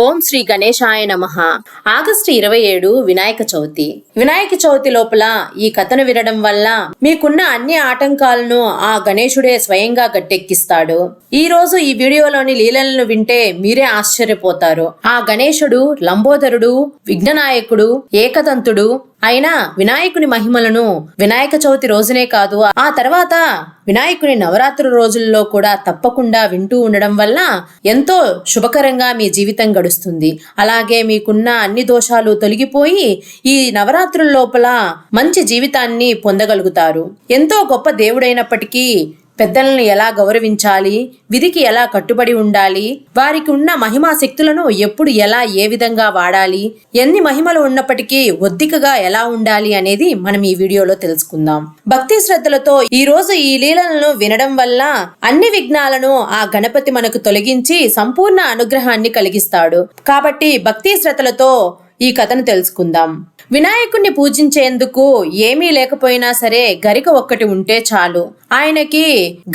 ఓం శ్రీ గణేశాయ నమ. ఆగస్టు ఇరవై ఏడు వినాయక చవితి. వినాయక చవితి లోపల ఈ కథను వినడం వల్ల మీకున్న అన్ని ఆటంకాలను ఆ గణేశుడే స్వయంగా గట్టెక్కిస్తాడు. ఈ రోజు ఈ వీడియోలోని లీలలను వింటే మీరే ఆశ్చర్యపోతారు. ఆ గణేశుడు లంబోదరుడు విఘ్ననాయకుడు ఏకదంతుడు అయినా వినాయకుని మహిమలను వినాయక చవితి రోజునే కాదు ఆ తర్వాత వినాయకుని నవరాత్రి రోజుల్లో కూడా తప్పకుండా వింటూ ఉండడం వల్ల ఎంతో శుభకరంగా మీ జీవితం గడుస్తుంది. అలాగే మీకున్న అన్ని దోషాలు తొలగిపోయి ఈ నవరాత్రుల లోపల మంచి జీవితాన్ని పొందగలుగుతారు. ఎంతో గొప్ప దేవుడైనప్పటికీ పెద్దలను ఎలా గౌరవించాలి? విధికి ఎలా కట్టుబడి ఉండాలి? వారికి ఉన్న మహిమా శక్తులను ఎప్పుడు ఎలా ఏ విధంగా వాడాలి? ఎన్ని మహిమలు ఉన్నప్పటికీ ఒద్దికగా ఎలా ఉండాలి అనేది మనం ఈ వీడియోలో తెలుసుకుందాం. భక్తి శ్రద్ధలతో ఈ రోజు ఈ లీలలను వినడం వల్ల అన్ని విఘ్నాలను ఆ గణపతి మనకు తొలగించి సంపూర్ణ అనుగ్రహాన్ని కలిగిస్తాడు. కాబట్టి భక్తి శ్రద్ధలతో ఈ కథను తెలుసుకుందాం. వినాయకుణ్ణి పూజించేందుకు ఏమీ లేకపోయినా సరే గరిక ఒక్కటి ఉంటే చాలు. ఆయనకి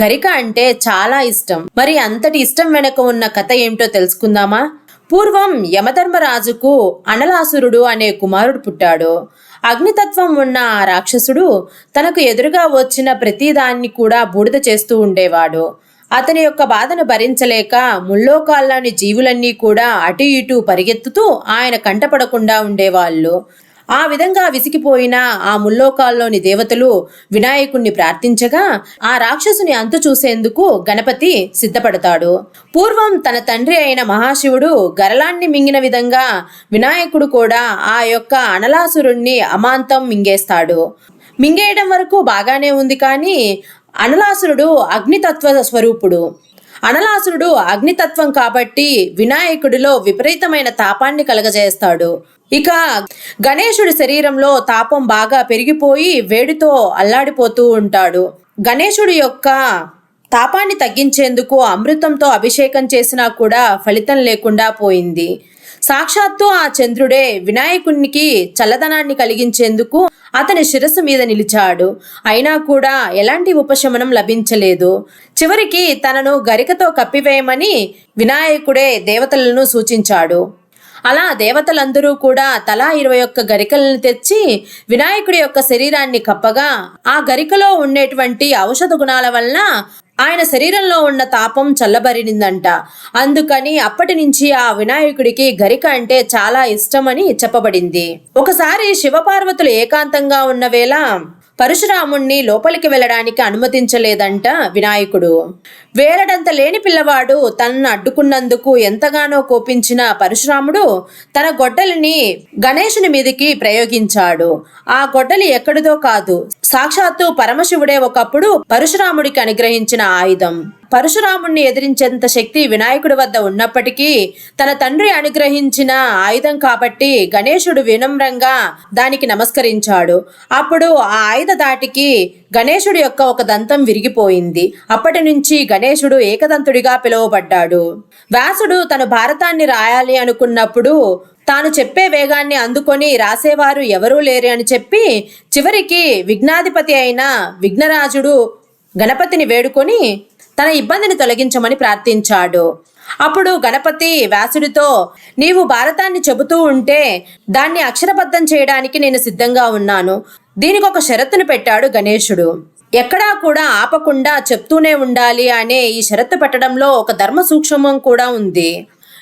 గరిక అంటే చాలా ఇష్టం. మరి అంతటి ఇష్టం వెనక ఉన్న కథ ఏమిటో తెలుసుకుందామా? పూర్వం యమధర్మరాజుకు అనలాసురుడు అనే కుమారుడు పుట్టాడు. అగ్నితత్వం ఉన్న ఆ రాక్షసుడు తనకు ఎదురుగా వచ్చిన ప్రతిదాన్ని కూడా బూడిద చేస్తూ ఉండేవాడు. అతని యొక్క బాధను భరించలేక ముల్లోకాల్లోని జీవులన్నీ కూడా అటు ఇటు పరిగెత్తుతూ ఆయన కంటపడకుండా ఉండేవాళ్ళు. ఆ విధంగా విసిగిపోయిన ఆ ముల్లోకాల్లోని దేవతలు వినాయకుణ్ణి ప్రార్థించగా ఆ రాక్షసుని అంతు చూసేందుకు గణపతి సిద్ధపడతాడు. పూర్వం తన తండ్రి అయిన మహాశివుడు గరలాన్ని మింగిన విధంగా వినాయకుడు కూడా ఆ యొక్క అనలాసురుణ్ణి అమాంతం మింగేస్తాడు. మింగేయడం వరకు బాగానే ఉంది కానీ అనలాసురుడు అగ్నితత్వ స్వరూపుడు. అనలాసురుడు అగ్నితత్వం కాబట్టి వినాయకుడిలో విపరీతమైన తాపాన్ని కలగజేస్తాడు. ఇక గణేశుడి శరీరంలో తాపం బాగా పెరిగిపోయి వేడితో అల్లాడిపోతూ ఉంటాడు. గణేశుడి యొక్క తాపాన్ని తగ్గించేందుకు అమృతంతో అభిషేకం చేసినా కూడా ఫలితం లేకుండా పోయింది. సాక్షాత్తు ఆ చంద్రుడే వినాయకునికి చల్లదనాన్ని కలిగించేందుకు అతని శిరస్సు మీద నిలిచాడు. అయినా కూడా ఎలాంటి ఉపశమనం లభించలేదు. చివరికి తనను గరికతో కప్పివేయమని వినాయకుడే దేవతలను సూచించాడు. అలా దేవతలందరూ కూడా తలా ఇరవై ఒక్క గరికలను తెచ్చి వినాయకుడి యొక్క శరీరాన్ని కప్పగా ఆ గరికలో ఉండేటువంటి ఔషధ గుణాల వలన ఆయన శరీరంలో ఉన్న తాపం చల్లబరినిందంట. అందుకని అప్పటి నుంచి ఆ వినాయకుడికి గరిక అంటే చాలా ఇష్టమని చెప్పబడింది. ఒకసారి శివపార్వతులు ఏకాంతంగా ఉన్న వేళ పరశురాముణ్ణి లోపలికి వెళ్ళడానికి అనుమతించలేదంట వినాయకుడు. వేలడంత లేని పిల్లవాడు తనను అడ్డుకున్నందుకు ఎంతగానో కోపించిన పరశురాముడు తన గొడ్డలిని గణేశుని మీదికి ప్రయోగించాడు. ఆ గొడ్డలి ఎక్కడిదో కాదు సాక్షాత్తు పరమశివుడే ఒకప్పుడు పరశురాముడికి అనుగ్రహించిన ఆయుధం. పరశురాముణ్ణి ఎదిరించేంత శక్తి వినాయకుడి వద్ద ఉన్నప్పటికీ తన తండ్రి అనుగ్రహించిన ఆయుధం కాబట్టి గణేశుడు వినమ్రంగా దానికి నమస్కరించాడు. అప్పుడు ఆ ఆయుధ దాటికి గణేశుడి యొక్క ఒక దంతం విరిగిపోయింది. అప్పటి నుంచి గణేశుడు ఏకదంతుడిగా పిలువబడ్డాడు. వ్యాసుడు తను భారతాన్ని రాయాలి అనుకున్నప్పుడు తాను చెప్పే వేగాన్ని అందుకొని రాసేవారు ఎవరూ లేరు అని చెప్పి చివరికి విఘ్నాధిపతి అయిన విఘ్నరాజుడు గణపతిని వేడుకొని తన ఇబ్బందిని తొలగించమని ప్రార్థించాడు. అప్పుడు గణపతి వ్యాసుడితో నీవు భారతాన్ని చెబుతూ ఉంటే దాన్ని అక్షరబద్ధం చేయడానికి నేను సిద్ధంగా ఉన్నాను. దీనికి ఒక షరతును పెట్టాడు గణేశుడు. ఎక్కడా కూడా ఆపకుండా చెప్తూనే ఉండాలి అనే ఈ షరతు పెట్టడంలో ఒక ధర్మ సూక్ష్మం కూడా ఉంది.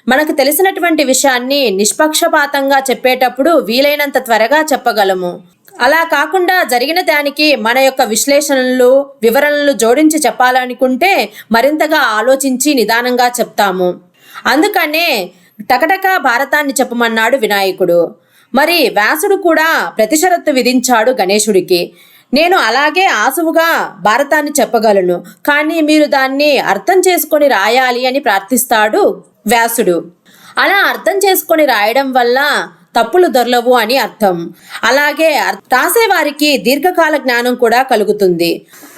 మనకు తెలిసినటువంటి విషయాన్ని నిష్పక్షపాతంగా చెప్పేటప్పుడు వీలైనంత త్వరగా చెప్పగలము. అలా కాకుండా జరిగిన దానికి మన యొక్క విశ్లేషణలు వివరణలు జోడించి చెప్పాలనుకుంటే మరింతగా ఆలోచించి నిదానంగా చెప్తాము. అందుకనే టకటక భారతాన్ని చెప్పమన్నాడు వినాయకుడు. మరి వ్యాసుడు కూడా ప్రతిషరత్తు విధించాడు గణేశుడికి. నేను అలాగే ఆసువుగా భారతాన్ని చెప్పగలను కానీ మీరు దాన్ని అర్థం చేసుకొని రాయాలి అని ప్రార్థిస్తాడు వ్యాసుడు. అలా అర్థం చేసుకొని రాయడం వల్ల తప్పులు దొరలవు అని అర్థం. అలాగే రాసేవారికి దీర్ఘకాల జ్ఞానం కూడా కలుగుతుంది.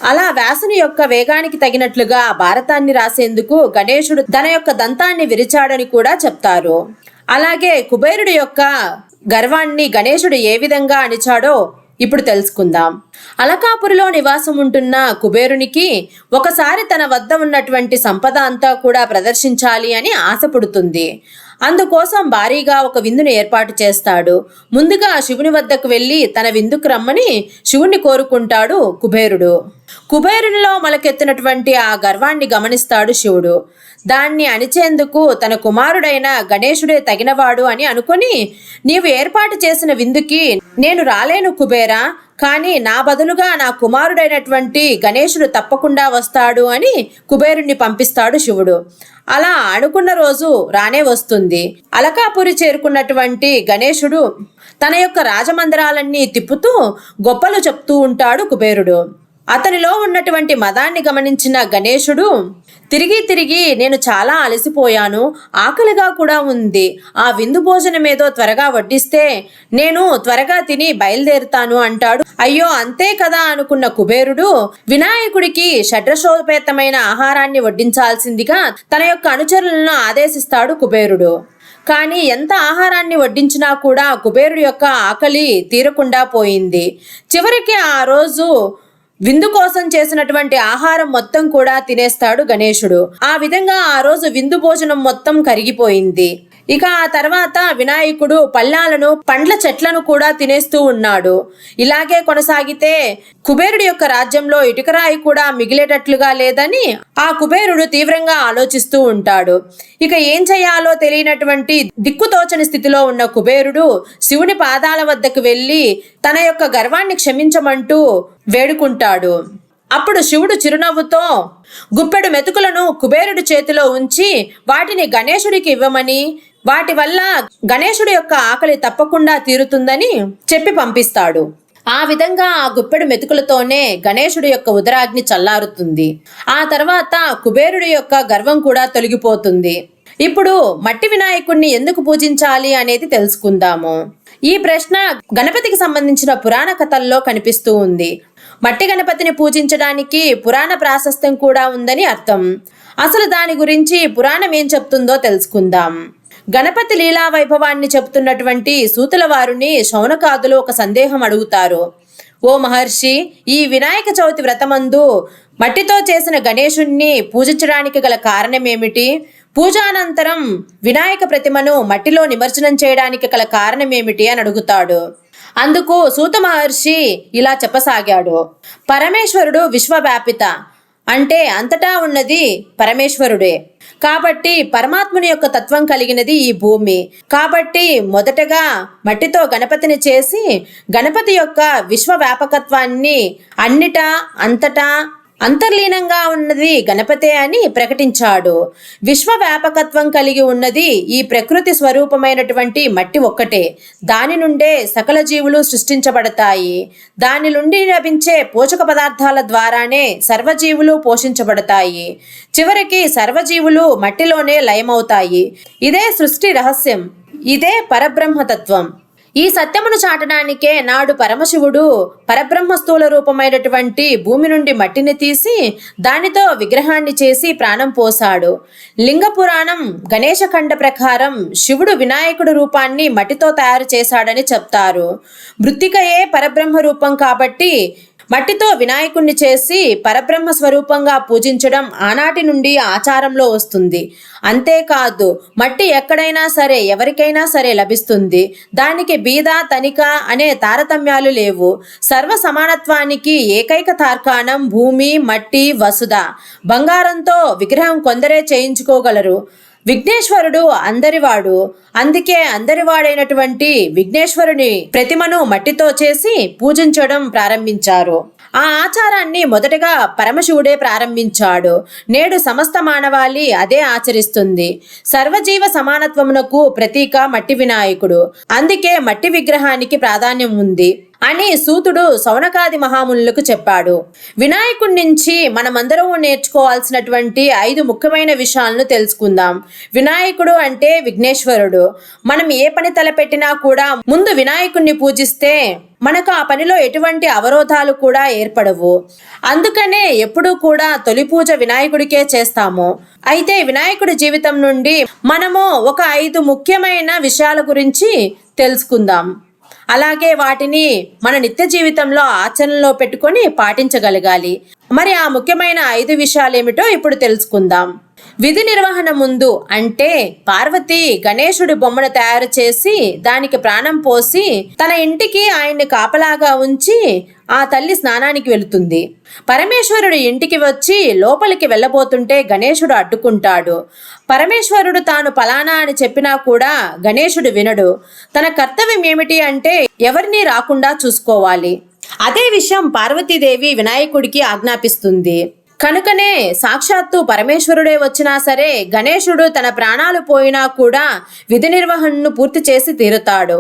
అలా వ్యాసుని యొక్క వేగానికి తగినట్లుగా భారతాన్ని రాసేందుకు గణేశుడు తన యొక్క దంతాన్ని విరిచాడని కూడా చెప్తారు. అలాగే కుబేరుడి యొక్క గర్వాన్ని గణేశుడు ఏ విధంగా అణిచాడో ఇప్పుడు తెలుసుకుందాం. అలకాపురిలో నివాసం ఉంటున్న కుబేరునికి ఒకసారి తన వద్ద ఉన్నటువంటి సంపద అంతా కూడా ప్రదర్శించాలి అని ఆశపడుతుంది. అందుకోసం భారీగా ఒక విందును ఏర్పాటు చేస్తాడు. ముందుగా శివుని వద్దకు వెళ్ళి తన విందుకు రమ్మని శివుణ్ణి కోరుకుంటాడు కుబేరుడు. కుబేరునిలో మొలకెత్తినటువంటి ఆ గర్వాన్ని గమనిస్తాడు శివుడు. దాన్ని అణిచేందుకు తన కుమారుడైన గణేశుడే తగినవాడు అని అనుకొని నీవు ఏర్పాటు చేసిన విందుకి నేను రాలేను కుబేరా కానీ నా బదులుగా నా కుమారుడైనటువంటి గణేశుడు తప్పకుండా వస్తాడు అని కుబేరుణ్ణి పంపిస్తాడు శివుడు. అలా అనుకున్న రోజు రానే వస్తుంది. అలకాపురి చేరుకున్నటువంటి గణేశుడు తన యొక్క రాజమందిరాలన్నీ తిప్పుతూ గొప్పలు చెప్తూ ఉంటాడు కుబేరుడు. అతనిలో ఉన్నటువంటి మదాన్ని గమనించిన గణేశుడు తిరిగి తిరిగి నేను చాలా అలసిపోయాను. ఆకలిగా కూడా ఉంది. ఆ విందు భోజనం ఏదో త్వరగా వడ్డిస్తే నేను త్వరగా తిని బయలుదేరుతాను అంటాడు. అయ్యో అంతే కదా అనుకున్న కుబేరుడు వినాయకుడికి షడ్రశోపేతమైన ఆహారాన్ని వడ్డించాల్సిందిగా తన యొక్క అనుచరులను ఆదేశిస్తాడు కుబేరుడు. కానీ ఎంత ఆహారాన్ని వడ్డించినా కూడా కుబేరుడు యొక్క ఆకలి తీరకుండా పోయింది. చివరికి ఆ రోజు విందు కోసం చేసినటువంటి ఆహారం మొత్తం కూడా తినేస్తాడు గణేశుడు. ఆ విధంగా ఆ రోజు విందు భోజనం మొత్తం కరిగిపోయింది. ఇక ఆ తర్వాత వినాయకుడు పళ్ళాలను పండ్ల చెట్లను కూడా తినేస్తూ ఉన్నాడు. ఇలాగే కొనసాగితే కుబేరుడి యొక్క రాజ్యంలో ఇటుకరాయి కూడా మిగిలేటట్లుగా లేదని ఆ కుబేరుడు తీవ్రంగా ఆలోచిస్తూ ఉంటాడు. ఇక ఏం చేయాలో తెలియనటువంటి దిక్కుతోచని స్థితిలో ఉన్న కుబేరుడు శివుని పాదాల వద్దకు వెళ్ళి తన యొక్క గర్వాన్ని క్షమించమంటూ వేడుకుంటాడు. అప్పుడు శివుడు చిరునవ్వుతో గుప్పెడు మెతుకులను కుబేరుడి చేతిలో ఉంచి వాటిని గణేశుడికి ఇవ్వమని వాటి వల్ల గణేశుడి యొక్క ఆకలి తప్పకుండా తీరుతుందని చెప్పి పంపిస్తాడు. ఆ విధంగా ఆ గుప్పెడు మెతుకులతోనే గణేశుడి యొక్క ఉదరాగ్ని చల్లారుతుంది. ఆ తర్వాత కుబేరుడి యొక్క గర్వం కూడా తొలగిపోతుంది. ఇప్పుడు మట్టి వినాయకుణ్ణి ఎందుకు పూజించాలి అనేది తెలుసుకుందాము. ఈ ప్రశ్న గణపతికి సంబంధించిన పురాణ కథల్లో కనిపిస్తూ ఉంది. మట్టి గణపతిని పూజించడానికి పురాణ ప్రాశస్త్యం కూడా ఉందని అర్థం. అసలు దాని గురించి పురాణం ఏం చెప్తుందో తెలుసుకుందాం. గణపతి లీలా వైభవాన్ని చెబుతున్నటువంటి సూతుల వారిని శౌనకాదులు ఒక సందేహం అడుగుతారు. ఓ మహర్షి ఈ వినాయక చవితి వ్రతమందు మట్టితో చేసిన గణేశుణ్ణి పూజించడానికి గల కారణమేమిటి? పూజానంతరం వినాయక ప్రతిమను మట్టిలో నిమజ్జనం చేయడానికి గల కారణమేమిటి అని అడుగుతాడు. అందుకు సూత మహర్షి ఇలా చెప్పసాగాడు. పరమేశ్వరుడు విశ్వవ్యాపిత. అంటే అంతటా ఉన్నది పరమేశ్వరుడే. కాబట్టి పరమాత్ముని యొక్క తత్వం కలిగినది ఈ భూమి. కాబట్టి మొదటగా మట్టితో గణపతిని చేసి గణపతి యొక్క విశ్వవ్యాపకత్వాన్ని అన్నిటా అంతటా అంతర్లీనంగా ఉన్నది గణపతే అని ప్రకటించాడు. విశ్వవ్యాపకత్వం కలిగి ఉన్నది ఈ ప్రకృతి స్వరూపమైనటువంటి మట్టి ఒక్కటే. దాని నుండే సకల జీవులు సృష్టించబడతాయి. దాని నుండి లభించే పోషక పదార్థాల ద్వారానే సర్వజీవులు పోషించబడతాయి. చివరికి సర్వజీవులు మట్టిలోనే లయమవుతాయి. ఇదే సృష్టి రహస్యం. ఇదే పరబ్రహ్మతత్వం. ఈ సత్యమును చాటడానికే నాడు పరమశివుడు పరబ్రహ్మ స్థూల రూపమైనటువంటి భూమి నుండి మట్టిని తీసి దానితో విగ్రహాన్ని చేసి ప్రాణం పోశాడు. లింగ పురాణం గణేశఖండ ప్రకారం శివుడు వినాయకుడు రూపాన్ని మట్టితో తయారు చేశాడని చెప్తారు. మృత్తికయే పరబ్రహ్మ రూపం కాబట్టి మట్టితో వినాయకుణ్ణి చేసి పరబ్రహ్మ స్వరూపంగా పూజించడం ఆనాటి నుండి ఆచారంలో వస్తుంది. అంతేకాదు మట్టి ఎక్కడైనా సరే ఎవరికైనా సరే లభిస్తుంది. దానికి బీద తనిక అనే తారతమ్యాలు లేవు. సర్వ సమానత్వానికి ఏకైక తార్కాణం భూమి మట్టి వసుధ. బంగారంతో విగ్రహం కొందరే చేయించుకోగలరు. విఘ్నేశ్వరుడు అందరివాడు. అందుకే అందరివాడైనటువంటి విఘ్నేశ్వరుని ప్రతిమను మట్టితో చేసి పూజించడం ప్రారంభించారు. ఆ ఆచారాన్ని మొదటగా పరమశివుడే ప్రారంభించాడు. నేడు సమస్త మానవాళి అదే ఆచరిస్తుంది. సర్వజీవ సమానత్వమునకు ప్రతీక మట్టి వినాయకుడు. అందుకే మట్టి విగ్రహానికి ప్రాధాన్యం ఉంది. అని సూతుడు సౌనకాది మహామునులకు చెప్పాడు. వినాయకుడి నుంచి మనమందరం నేర్చుకోవాల్సినటువంటి ఐదు ముఖ్యమైన విషయాలను తెలుసుకుందాం. వినాయకుడు అంటే విఘ్నేశ్వరుడు. మనం ఏ పని తలపెట్టినా కూడా ముందు వినాయకుణ్ణి పూజిస్తే మనకు ఆ పనిలో ఎటువంటి అవరోధాలు కూడా ఏర్పడవు. అందుకనే ఎప్పుడూ కూడా తొలి పూజ వినాయకుడికే చేస్తాము. అయితే వినాయకుడి జీవితం నుండి మనము ఒక ఐదు ముఖ్యమైన విషయాల గురించి తెలుసుకుందాం. అలాగే వాటిని మన నిత్య జీవితంలో ఆచరణలో పెట్టుకొని పాటించగలగాలి. మరి ఆ ముఖ్యమైన ఐదు విషయాలు ఏమిటో ఇప్పుడు తెలుసుకుందాం. విధి నిర్వహణ ముందు అంటే పార్వతి గణేశుడి బొమ్మను తయారు చేసి దానికి ప్రాణం పోసి తన ఇంటికి ఆయన్ని కాపలాగా ఉంచి ఆ తల్లి స్నానానికి వెళుతుంది. పరమేశ్వరుడు ఇంటికి వచ్చి లోపలికి వెళ్ళబోతుంటే గణేశుడు అడ్డుకుంటాడు. పరమేశ్వరుడు తాను పలానా అని చెప్పినా కూడా గణేశుడు వినడు. తన కర్తవ్యం ఏమిటి అంటే ఎవరిని రాకుండా చూసుకోవాలి. అదే విషయం పార్వతీదేవి వినాయకుడికి ఆజ్ఞాపిస్తుంది. కనుకనే సాక్షాత్తు పరమేశ్వరుడే వచ్చినా సరే గణేశుడు తన ప్రాణాలు పోయినా కూడా విధి నిర్వహణను పూర్తి చేసి తీరుతాడు.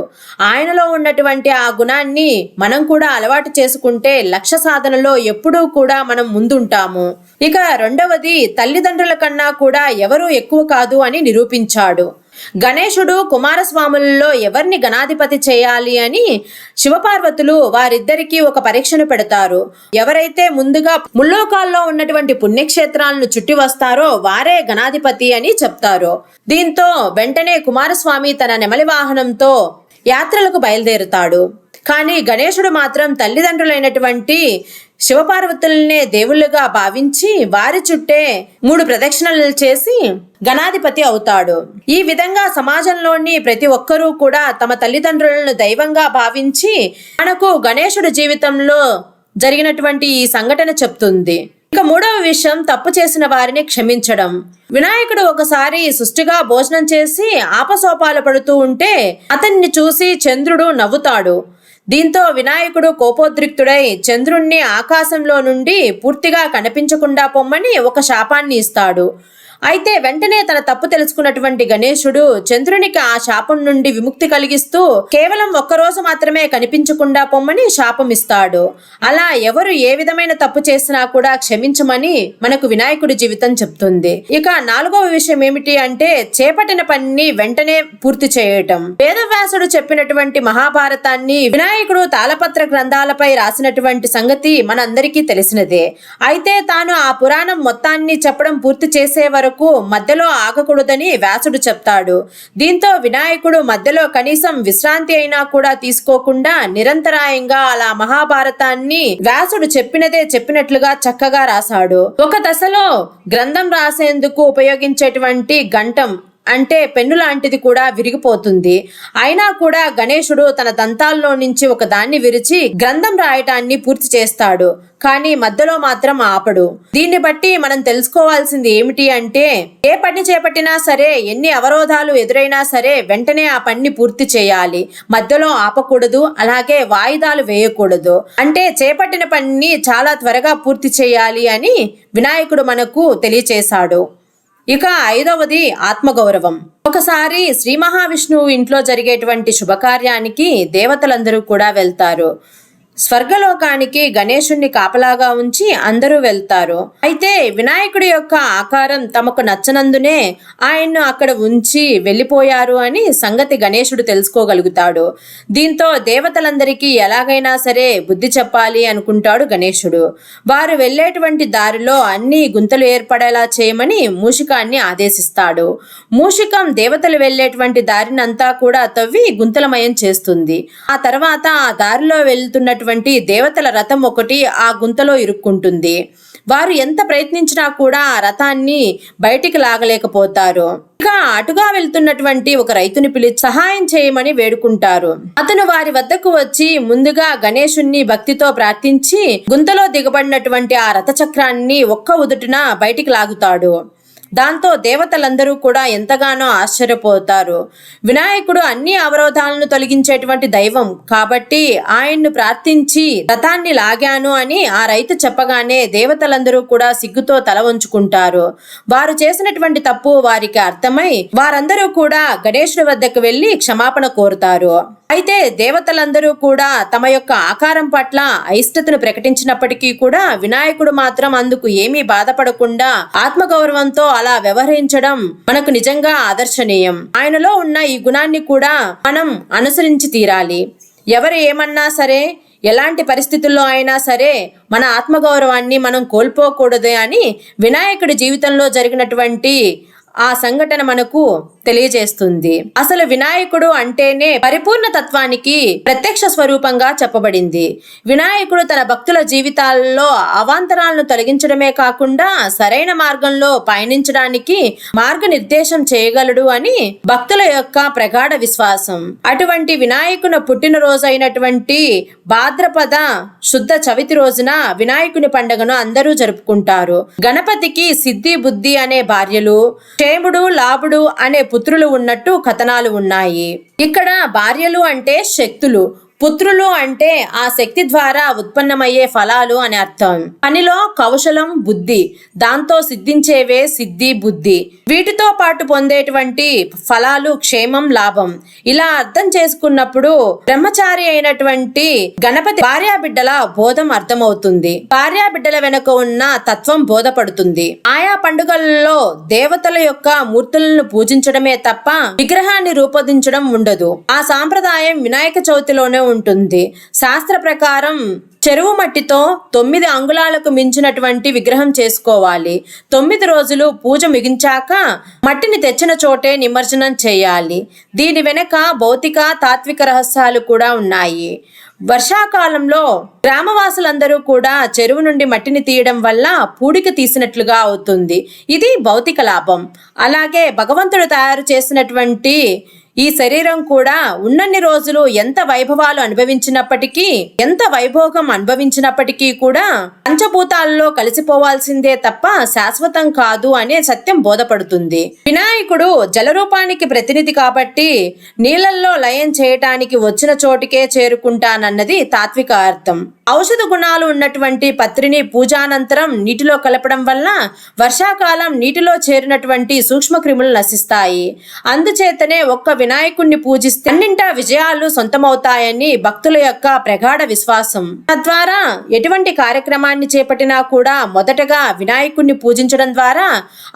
ఆయనలో ఉన్నటువంటి ఆ గుణాన్ని మనం కూడా అలవాటు చేసుకుంటే లక్ష్య సాధనలో ఎప్పుడూ కూడా మనం ముందుంటాము. ఇక రెండవది తల్లిదండ్రుల కన్నా కూడా ఎవరూ ఎక్కువ కాదు అని నిరూపించాడు. గణేశుడు కుమారస్వాములలో ఎవరిని గణాధిపతి చేయాలి అని శివపార్వతులు వారిద్దరికీ ఒక పరీక్షను పెడతారు. ఎవరైతే ముందుగా ముల్లోకాల్లో ఉన్నటువంటి పుణ్యక్షేత్రాలను చుట్టి వస్తారో వారే గణాధిపతి అని చెప్తారు. దీంతో వెంటనే కుమారస్వామి తన నెమలి వాహనంతో యాత్రలకు బయలుదేరుతాడు. కానీ గణేశుడు మాత్రం తల్లిదండ్రులైనటువంటి శివపార్వతులనే దేవుళ్ళుగా భావించి వారి చుట్టే మూడు ప్రదక్షిణలు చేసి గణాధిపతి అవుతాడు. ఈ విధంగా సమాజంలోని ప్రతి ఒక్కరూ కూడా తమ తల్లిదండ్రులను దైవంగా భావించి మనకు గణేశుడు జీవితంలో జరిగినటువంటి ఈ సంఘటన చెప్తుంది. ఇక మూడవ విషయం తప్పు చేసిన వారిని క్షమించడం. వినాయకుడు ఒకసారి సుష్టిగా భోజనం చేసి ఆపసోపాలు పడుతూ ఉంటే అతన్ని చూసి చంద్రుడు నవ్వుతాడు. దీంతో వినాయకుడు కోపోద్రిక్తుడై చంద్రుణ్ణి ఆకాశంలో నుండి పూర్తిగా కనిపించకుండా పొమ్మని ఒక శాపాన్ని ఇస్తాడు. అయితే వెంటనే తన తప్పు తెలుసుకున్నటువంటి గణేశుడు చంద్రునికి ఆ శాపం నుండి విముక్తి కలిగిస్తూ కేవలం ఒక్కరోజు మాత్రమే కనిపించకుండా పొమ్మని శాపం ఇస్తాడు అలా ఎవరు ఏ విధమైన తప్పు చేసినా కూడా క్షమించమని మనకు వినాయకుడి జీవితం చెప్తుంది. ఇక నాలుగవ విషయం ఏమిటి అంటే చేపట్టిన పనిని వెంటనే పూర్తి చేయటం. వేదవ్యాసుడు చెప్పినటువంటి మహాభారతాన్ని వినాయకుడు తాళపత్ర గ్రంథాలపై రాసినటువంటి సంగతి మనందరికీ తెలిసినదే. అయితే తాను ఆ పురాణం మొత్తాన్ని చెప్పడం పూర్తి చేసే వరకు మధ్యలో ఆగకూడదని వ్యాసుడు చెప్తాడు. దీంతో వినాయకుడు మధ్యలో కనీసం విశ్రాంతి అయినా కూడా తీసుకోకుండా నిరంతరాయంగా అలా మహాభారతాన్ని వ్యాసుడు చెప్పినదే చెప్పినట్లుగా చక్కగా రాశాడు. ఒక దశలో గ్రంథం రాసేందుకు ఉపయోగించేటువంటి గంటం అంటే పెన్ను లాంటిది కూడా విరిగిపోతుంది. అయినా కూడా గణేశుడు తన దంతాల్లో నుంచి ఒక దాన్ని విరిచి గ్రంథం రాయటాన్ని పూర్తి చేస్తాడు. కానీ మధ్యలో మాత్రం ఆపడు. దీన్ని బట్టి మనం తెలుసుకోవాల్సింది ఏమిటి అంటే ఏ పని చేపట్టినా సరే ఎన్ని అవరోధాలు ఎదురైనా సరే వెంటనే ఆ పని పూర్తి చేయాలి. మధ్యలో ఆపకూడదు అలాగే వాయిదాలు వేయకూడదు. అంటే చేపట్టిన పనిని చాలా త్వరగా పూర్తి చేయాలి అని వినాయకుడు మనకు తెలియచేశాడు. ఇక ఐదవది ఆత్మగౌరవం. ఒకసారి శ్రీ మహావిష్ణువు ఇంట్లో జరిగేటువంటి శుభకార్యానికి దేవతలందరూ కూడా వెళ్తారు. స్వర్గలోకానికి గణేశుణ్ణి కాపలాగా ఉంచి అందరూ వెళ్తారు. అయితే వినాయకుడి యొక్క ఆకారం తమకు నచ్చనందునే ఆయన్ను అక్కడ ఉంచి వెళ్ళిపోయారు అని సంగతి గణేశుడు తెలుసుకోగలుగుతాడు. దీంతో దేవతలందరికీ ఎలాగైనా సరే బుద్ధి చెప్పాలి అనుకుంటాడు గణేశుడు. వారు వెళ్ళేటువంటి దారిలో అన్ని గుంతలు ఏర్పడేలా చేయమని మూషికాన్ని ఆదేశిస్తాడు. మూషికం దేవతలు వెళ్ళేటువంటి దారినంతా కూడా తవ్వి గుంతలమయం చేస్తుంది. ఆ తర్వాత ఆ దారిలో వెళ్తున్నటువంటి దేవతల రథం ఒకటి ఆ గుంతలో ఇరుక్కుంటుంది. వారు ఎంత ప్రయత్నించినా కూడా ఆ రథాన్ని బయటికి లాగలేకపోతారు. ఇంకా అటుగా వెళ్తున్నటువంటి ఒక రైతుని పిలిచి సహాయం చేయమని వేడుకుంటారు. అతను వారి వద్దకు వచ్చి ముందుగా గణేశుణ్ణి భక్తితో ప్రార్థించి గుంతలో దిగబడినటువంటి ఆ రథ చక్రాన్ని ఒక్క ఉదుటిన బయటికి లాగుతాడు. దాంతో దేవతలందరూ కూడా ఎంతగానో ఆశ్చర్యపోతారు. వినాయకుడు అన్ని అవరోధాలను తొలగించేటువంటి దైవం. కాబట్టి ఆయన్ను ప్రార్థించి రథాన్ని లాగాను అని ఆ రైతు చెప్పగానే దేవతలందరూ కూడా సిగ్గుతో తల వంచుకుంటారు. వారు చేసినటువంటి తప్పు వారికి అర్థమై వారందరూ కూడా గణేశుడి వద్దకు వెళ్ళి క్షమాపణ కోరుతారు. అయితే దేవతలందరూ కూడా తమ యొక్క ఆకారం పట్ల అయిష్టతను ప్రకటించినప్పటికీ కూడా వినాయకుడు మాత్రం అందుకు ఏమీ బాధపడకుండా ఆత్మగౌరవంతో అలా వ్యవహరించడం మనకు నిజంగా ఆదర్శనీయం. ఆయనలో ఉన్న ఈ గుణాన్ని కూడా మనం అనుసరించి తీరాలి. ఎవరు ఏమన్నా సరే ఎలాంటి పరిస్థితుల్లో అయినా సరే మన ఆత్మగౌరవాన్ని మనం కోల్పోకూడదు అని వినాయకుడి జీవితంలో జరిగినటువంటి ఆ సంఘటన మనకు తెలియజేస్తుంది. అసలు వినాయకుడు అంటేనే పరిపూర్ణ తత్వానికి ప్రత్యక్ష స్వరూపంగా చెప్పబడింది. వినాయకుడు తన భక్తుల జీవితాల్లో అవాంతరాలను తొలగించడమే కాకుండా సరైన మార్గంలో పయనించడానికి మార్గనిర్దేశం చేయగలడు అని భక్తుల యొక్క ప్రగాఢ విశ్వాసం. అటువంటి వినాయకుని పుట్టినరోజు అయినటువంటి భాద్రపద శుద్ధ చవితి రోజున వినాయకుని పండుగను అందరూ జరుపుకుంటారు. గణపతికి సిద్ధి బుద్ధి అనే భార్యలు క్షేముడు లాభుడు అనే పుత్రులు ఉన్నట్టు కథనాలు ఉన్నాయి. ఇక్కడ భార్యలు అంటే శక్తులు. పుత్రులు అంటే ఆ శక్తి ద్వారా ఉత్పన్నమయ్యే ఫలాలు అని అర్థం. పనిలో కౌశలం బుద్ధి. దాంతో సిద్ధించేవే సిద్ధి బుద్ధి. వీటితో పాటు పొందేటువంటి ఫలాలు క్షేమం లాభం. ఇలా అర్థం చేసుకున్నప్పుడు బ్రహ్మచారి అయినటువంటి గణపతి భార్యాబిడ్డల బోధం అర్థమవుతుంది. భార్యాబిడ్డల వెనుక ఉన్న తత్వం బోధపడుతుంది. ఆయా పండుగలలో దేవతల యొక్క మూర్తులను పూజించడమే తప్ప విగ్రహాన్ని రూపొందించడం ఉండదు. ఆ సాంప్రదాయం వినాయక చవితిలోనే ఉంటుంది. శాస్త్ర ప్రకారం చెరువు మట్టితో తొమ్మిది అంగుళాలకు మించినటువంటి విగ్రహం చేసుకోవాలి. తొమ్మిది రోజులు పూజ ముగించాక మట్టిని తెచ్చిన చోటే నిమజ్జనం చేయాలి. దీని వెనక భౌతిక తాత్విక రహస్యాలు కూడా ఉన్నాయి. వర్షాకాలంలో గ్రామవాసులందరూ కూడా చెరువు నుండి మట్టిని తీయడం వల్ల పూడిక తీసినట్లుగా అవుతుంది. ఇది భౌతిక లాభం. అలాగే భగవంతుడు తయారు చేసినటువంటి ఈ శరీరం కూడా ఉన్నన్ని రోజులు ఎంత వైభవాలు అనుభవించినప్పటికీ ఎంత వైభోగం అనుభవించినప్పటికీ కూడా పంచభూతాల్లో కలిసిపోవాల్సిందే తప్ప శాశ్వతం కాదు అనే సత్యం బోధపడుతుంది. వినాయకుడు జలరూపానికి ప్రతినిధి కాబట్టి నీళ్ళల్లో లయం చేయటానికి వచ్చిన చోటికే చేరుకుంటానన్నది తాత్విక అర్థం. ఔషధ గుణాలు ఉన్నటువంటి పత్రిని పూజానంతరం నీటిలో కలపడం వల్ల వర్షాకాలం నీటిలో చేరినటువంటి సూక్ష్మక్రిములు నశిస్తాయి. అందుచేతనే ఒక్క వినాయకుణ్ణి పూజిస్తే అన్నింటా విజయాలు సొంతమవుతాయని భక్తుల యొక్క ప్రగాఢ విశ్వాసం. తద్వారా ఎటువంటి కార్యక్రమాన్ని చేపట్టినా కూడా మొదటగా వినాయకుణ్ణి పూజించడం ద్వారా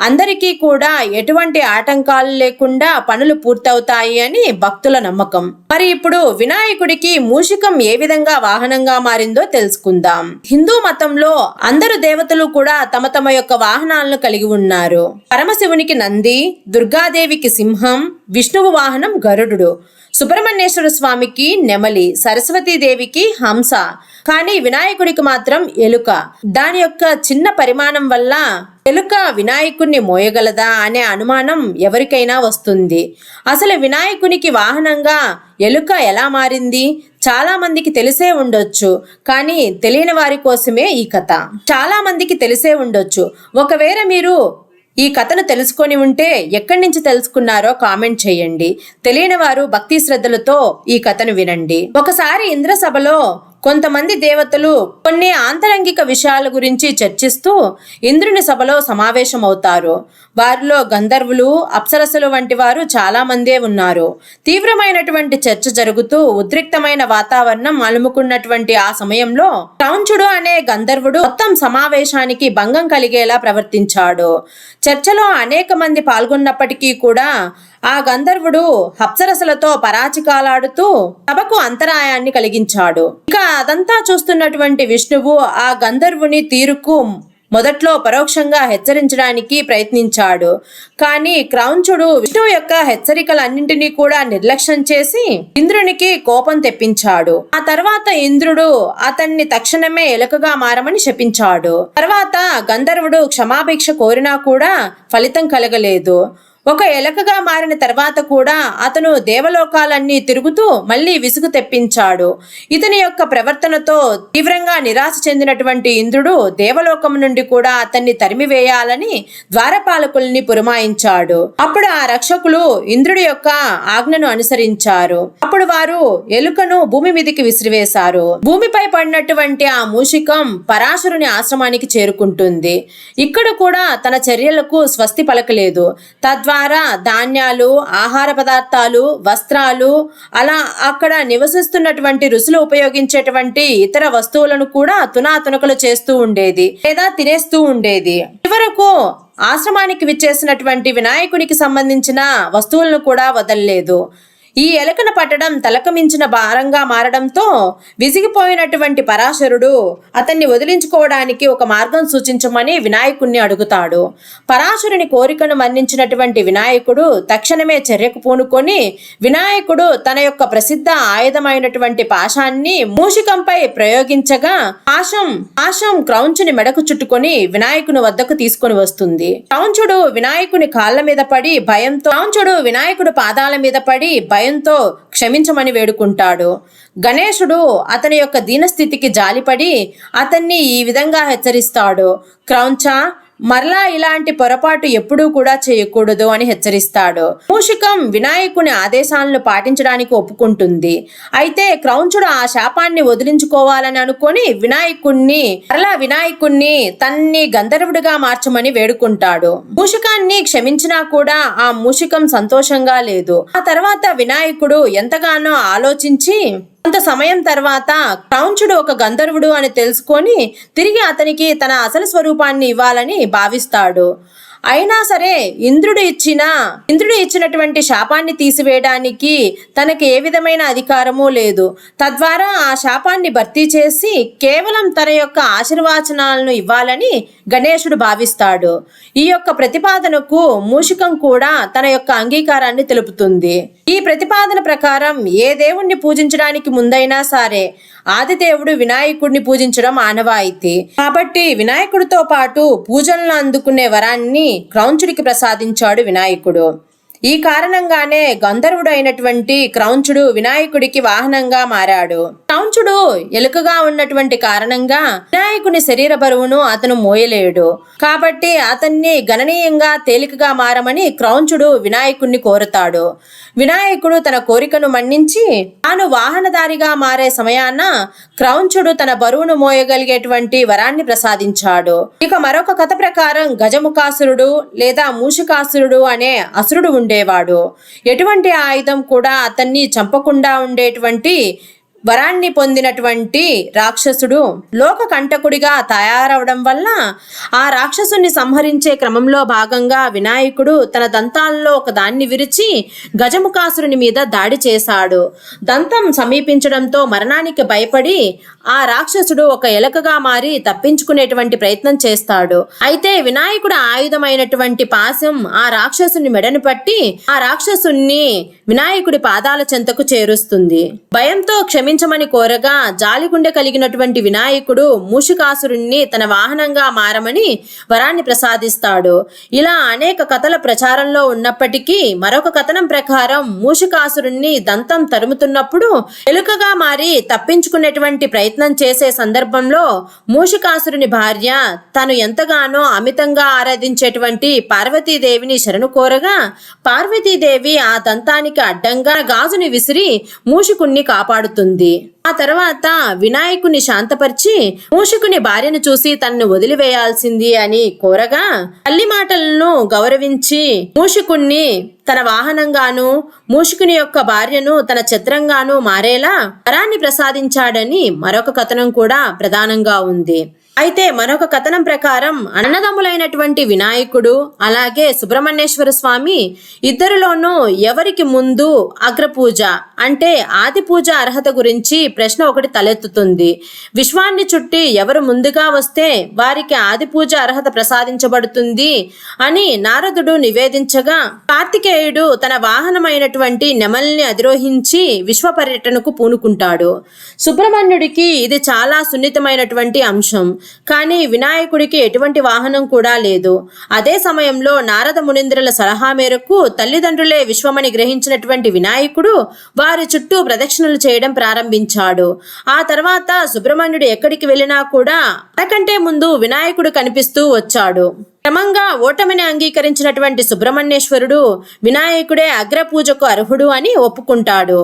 అందరికీ కూడా ఎటువంటి ఆటంకాలు లేకుండా పనులు పూర్తవుతాయి అని భక్తుల నమ్మకం. మరి ఇప్పుడు వినాయకుడికి మూషికం ఏ విధంగా వాహనంగా మారిందో తెలుసుకుందాం. హిందూ మతంలో అందరు దేవతలు కూడా తమ తమ యొక్క వాహనాలను కలిగి ఉన్నారు. పరమశివునికి నంది దుర్గాదేవికి సింహం విష్ణువు వాహనం గరుడు సుబ్రహ్మణ్యేశ్వర స్వామికి నెమలి సరస్వతీదేవికి హంస. కానీ వినాయకుడికి మాత్రం ఎలుక. దాని యొక్క చిన్న పరిమాణం వల్ల ఎలుక వినాయకుణ్ణి మోయగలదా అనే అనుమానం ఎవరికైనా వస్తుంది. అసలు వినాయకునికి వాహనంగా ఎలుక ఎలా మారింది? చాలా మందికి తెలిసే ఉండొచ్చు. కానీ తెలియని వారి కోసమే ఈ కథ. చాలా మందికి తెలిసే ఉండొచ్చు. ఒకవేళ మీరు ఈ కథను తెలుసుకొని ఉంటే ఎక్కడి నుంచి తెలుసుకున్నారో కామెంట్ చేయండి. తెలియని వారు భక్తి శ్రద్ధలతో ఈ కథను వినండి. ఒకసారి ఇంద్రసభలో కొంతమంది దేవతలు కొన్ని ఆంతరంగిక విషయాల గురించి చర్చిస్తూ ఇంద్రుని సభలో సమావేశమవుతారు. వారిలో గంధర్వులు అప్సరసులు వంటి వారు చాలా మందే ఉన్నారు. తీవ్రమైనటువంటి చర్చ జరుగుతూ ఉద్రిక్తమైన వాతావరణం అలుముకున్నటువంటి ఆ సమయంలో టౌన్చుడు అనే గంధర్వుడు మొత్తం సమావేశానికి భంగం కలిగేలా ప్రవర్తించాడు. చర్చలో అనేక మంది పాల్గొన్నప్పటికీ కూడా ఆ గంధర్వుడు హప్సరసలతో పరాచికాలాడుతూ సభకు అంతరాయాన్ని కలిగించాడు. ఇక అదంతా చూస్తున్నటువంటి విష్ణువు ఆ గంధర్వుని తీరుకు మొదట్లో పరోక్షంగా హెచ్చరించడానికి ప్రయత్నించాడు. కానీ క్రౌంచుడు విష్ణువు యొక్క హెచ్చరికలన్నింటినీ కూడా నిర్లక్ష్యం చేసి ఇంద్రునికి కోపం తెప్పించాడు. ఆ తర్వాత ఇంద్రుడు అతన్ని తక్షణమే ఎలుకగా మారమని శపించాడు. తర్వాత గంధర్వుడు క్షమాభిక్ష కోరినా కూడా ఫలితం కలగలేదు. ఒక ఎలకగా మారిన తర్వాత కూడా అతను దేవలోకాలన్నీ తిరుగుతూ మళ్ళీ విసుగు తెప్పించాడు. ఇతని యొక్క ప్రవర్తనతో తీవ్రంగా నిరాశ చెందినటువంటి ఇంద్రుడు దేవలోకం నుండి కూడా అతన్ని తరిమివేయాలని ద్వారపాలకుల్ని పురమాయించాడు. అప్పుడు ఆ రక్షకులు ఇంద్రుడి యొక్క ఆజ్ఞను అనుసరించారు. అప్పుడు వారు ఎలుకను భూమి మీదకి విసిరివేశారు. భూమిపై పడినటువంటి ఆ మూషికం పరాశరుని ఆశ్రమానికి చేరుకుంటుంది. ఇక్కడ కూడా తన చర్యలకు స్వస్తి పలకలేదు. తద్వారా ధాన్యాలు ఆహార పదార్థాలు వస్త్రాలు అలా అక్కడ నివసిస్తున్నటువంటి రుసులు ఉపయోగించేటువంటి ఇతర వస్తువులను కూడా తునాతునకలు చేస్తూ ఉండేది లేదా తినేస్తూ ఉండేది. చివరకు ఆశ్రమానికి విచ్చేసినటువంటి వినాయకునికి సంబంధించిన వస్తువులను కూడా వదలలేదు. ఈ ఎలకన పట్టడం తలకు మించిన భారంగా మారడంతో విసిగిపోయినటువంటి పరాశరుడు అతన్ని వదిలించుకోవడానికి ఒక మార్గం సూచించమని వినాయకుణ్ణి అడుగుతాడు. పరాశరుని కోరికను మన్నించినటువంటి వినాయకుడు తక్షణమే చర్యకు పూనుకొని వినాయకుడు తన యొక్క ప్రసిద్ధ ఆయుధమైనటువంటి పాశాన్ని మూషికంపై ప్రయోగించగా పాశం పాశం క్రౌంచుని మెడకు చుట్టుకొని వినాయకుని వద్దకు తీసుకొని వస్తుంది. క్రౌంచుడు వినాయకుని కాళ్ళ మీద పడి భయంతో క్రౌంచుడు వినాయకుడు పాదాల మీద పడి భయం భయంతో క్షమించమని వేడుకుంటాడు. గణేశుడు అతని యొక్క దీనస్థితికి జాలిపడి అతన్ని ఈ విధంగా హెచ్చరిస్తాడు. క్రౌంచ మరలా ఇలాంటి పొరపాటు ఎప్పుడూ కూడా చేయకూడదు అని హెచ్చరిస్తాడు. మూషికం వినాయకుని ఆదేశాలను పాటించడానికి ఒప్పుకుంటుంది. అయితే క్రౌంచుడు ఆ శాపాన్ని వదిలించుకోవాలని అనుకొని వినాయకుణ్ణి మరలా వినాయకుణ్ణి తన్ని గంధర్వుడిగా మార్చమని వేడుకుంటాడు. మూషికాన్ని క్షమించినా కూడా ఆ మూషికం సంతోషంగా లేదు. ఆ తర్వాత వినాయకుడు ఎంతగానో ఆలోచించి కొంత సమయం తర్వాత క్రౌంచుడు ఒక గంధర్వుడు అని తెలుసుకొని తిరిగి అతనికి తన అసలు స్వరూపాన్ని ఇవ్వాలని భావిస్తాడు. అయినా సరే ఇంద్రుడు ఇచ్చిన ఇంద్రుడు ఇచ్చినటువంటి శాపాన్ని తీసివేయడానికి తనకి ఏ విధమైన అధికారము లేదు. తద్వారా ఆ శాపాన్ని భర్తీ చేసి కేవలం తన యొక్క ఆశీర్వాచనాలను ఇవ్వాలని గణేశుడు భావిస్తాడు. ఈ యొక్క ప్రతిపాదనకు మూషికం కూడా తన యొక్క అంగీకారాన్ని తెలుపుతుంది. ఈ ప్రతిపాదన ప్రకారం ఏ దేవుణ్ణి పూజించడానికి ముందైనా సరే ఆదిదేవుడు వినాయకుడిని పూజించడం ఆనవాయితీ. కాబట్టి వినాయకుడితో పాటు పూజలను అందుకునే వరాన్ని క్రౌంచుడికి ప్రసాదించాడు వినాయకుడు. ఈ కారణంగానే గంధర్వుడు అయినటువంటి క్రౌంచుడు వినాయకుడికి వాహనంగా మారాడు. క్రౌంచుడు ఎలుకగా ఉన్నటువంటి కారణంగా వినాయకుని శరీర బరువును అతను మోయలేడు. కాబట్టి అతన్ని గణనీయంగా తేలికగా మారమని క్రౌంచుడు వినాయకుణ్ణి కోరుతాడు. వినాయకుడు తన కోరికను మన్నించి తాను వాహనదారిగా మారే సమయాన క్రౌంచుడు తన బరువును మోయగలిగేటువంటి వరాన్ని ప్రసాదించాడు. ఇక మరొక కథ ప్రకారం గజముఖాసురుడు లేదా మూషికాసురుడు అనే అసురుడు ఉండేవాడు. ఎటువంటి ఆయుధం కూడా అతన్ని చంపకుండా ఉండేటువంటి వరాన్ని పొందినటువంటి రాక్షసుడు లోక కంటకుడిగా తయారవడం వల్ల ఆ రాక్షసుని సంహరించే క్రమంలో భాగంగా వినాయకుడు తన దంతాల్లో ఒక దాన్ని విరిచి గజముఖాసురుని మీద దాడి చేశాడు. దంతం సమీపించడంతో మరణానికి భయపడి ఆ రాక్షసుడు ఒక ఎలకగా మారి తప్పించుకునేటువంటి ప్రయత్నం చేస్తాడు. అయితే వినాయకుడు ఆయుధమైనటువంటి పాశం ఆ రాక్షసుని మెడను పట్టి ఆ రాక్షసుని వినాయకుడి పాదాల చెంతకు చేరుస్తుంది. భయంతో క్షమించమని కోరగా జాలిగుండె కలిగినటువంటి వినాయకుడు మూషికాసురుణ్ణి తన వాహనంగా మారమని వరాన్ని ప్రసాదిస్తాడు. ఇలా అనేక కథల ప్రచారంలో ఉన్నప్పటికీ మరొక కథనం ప్రకారం మూషికాసురుణ్ణి దంతం తరుముతున్నప్పుడు ఎలుకగా మారి తప్పించుకునేటువంటి ప్రయత్నం చేసే సందర్భంలో మూషికాసురుని భార్య తను ఎంతగానో అమితంగా ఆరాధించేటువంటి పార్వతీదేవిని శరణు కోరగా పార్వతీదేవి ఆ దంతానికి అడ్డంగా గాజుని విసిరి మూషికుణ్ణి కాపాడుతుంది. ఆ తర్వాత వినాయకుని శాంతపరిచి మూషికుని భార్యను చూసి తనను వదిలివేయాల్సింది అని కోరగా తల్లి మాటలను గౌరవించి మూషికుణ్ణి తన వాహనంగాను మూషికుని యొక్క భార్యను తన చిత్రంగాను మారేలా వరాన్ని ప్రసాదించాడని మరొక కథనం కూడా ప్రధానంగా ఉంది. అయితే మరొక కథనం ప్రకారం అన్నదమ్ములైనటువంటి వినాయకుడు అలాగే సుబ్రహ్మణ్యేశ్వర స్వామి ఇద్దరిలోనూ ఎవరికి ముందు అగ్రపూజ అంటే ఆది పూజ అర్హత గురించి ప్రశ్న ఒకటి తలెత్తుతుంది. విశ్వాన్ని చుట్టి ఎవరు ముందుగా వస్తే వారికి ఆది పూజ అర్హత ప్రసాదించబడుతుంది అని నారదుడు నివేదించగా కార్తికేయుడు తన వాహనమైనటువంటి నెమల్ని అధిరోహించి విశ్వ పర్యటనకు పూనుకుంటాడు. సుబ్రహ్మణ్యుడికి ఇది చాలా సున్నితమైనటువంటి అంశం. కానీ వినాయకుడికి ఎటువంటి వాహనం కూడా లేదు. అదే సమయంలో నారద మునింద్రుల సలహా మేరకు తల్లిదండ్రులే విశ్వమని గ్రహించినటువంటి వినాయకుడు వారి చుట్టూ ప్రదక్షిణలు చేయడం ప్రారంభించాడు. ఆ తర్వాత సుబ్రహ్మణ్యుడు ఎక్కడికి వెళ్ళినా కూడా అతకంటే ముందు వినాయకుడు కనిపిస్తూ వచ్చాడు. క్రమంగా ఓటమిని అంగీకరించినటువంటి సుబ్రహ్మణ్యేశ్వరుడు వినాయకుడే అగ్రపూజకు అర్హుడు అని ఒప్పుకుంటాడు.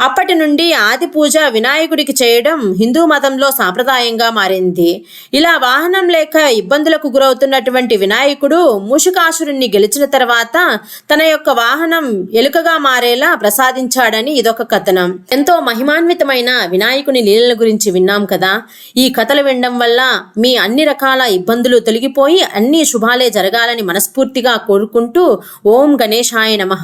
అప్పటి నుండి ఆది పూజ వినాయకుడికి చేయడం హిందూ మతంలో సాంప్రదాయంగా మారింది. ఇలా వాహనం లేక ఇబ్బందులకు గురవుతున్నటువంటి వినాయకుడు మూషికాసురుణ్ణి గెలిచిన తర్వాత తన యొక్క వాహనం ఎలుకగా మారేలా ప్రసాదించాడని ఇదొక కథనం. ఎంతో మహిమాన్వితమైన వినాయకుని లీలల గురించి విన్నాం కదా. ఈ కథలు వినడం వల్ల మీ అన్ని రకాల ఇబ్బందులు తొలగిపోయి అన్ని శుభ శుభాలే జరగాలని మనస్ఫూర్తిగా కోరుకుంటూ ఓం గణేశాయ నమః.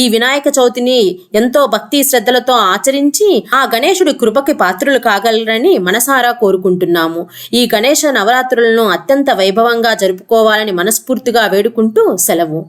ఈ వినాయక చవితిని ఎంతో భక్తి శ్రద్ధలతో ఆచరించి ఆ గణేశుడి కృపకి పాత్రులు కాగలరని మనసారా కోరుకుంటున్నాము. ఈ గణేశ నవరాత్రులను అత్యంత వైభవంగా జరుపుకోవాలని మనస్ఫూర్తిగా వేడుకుంటూ సెలవు.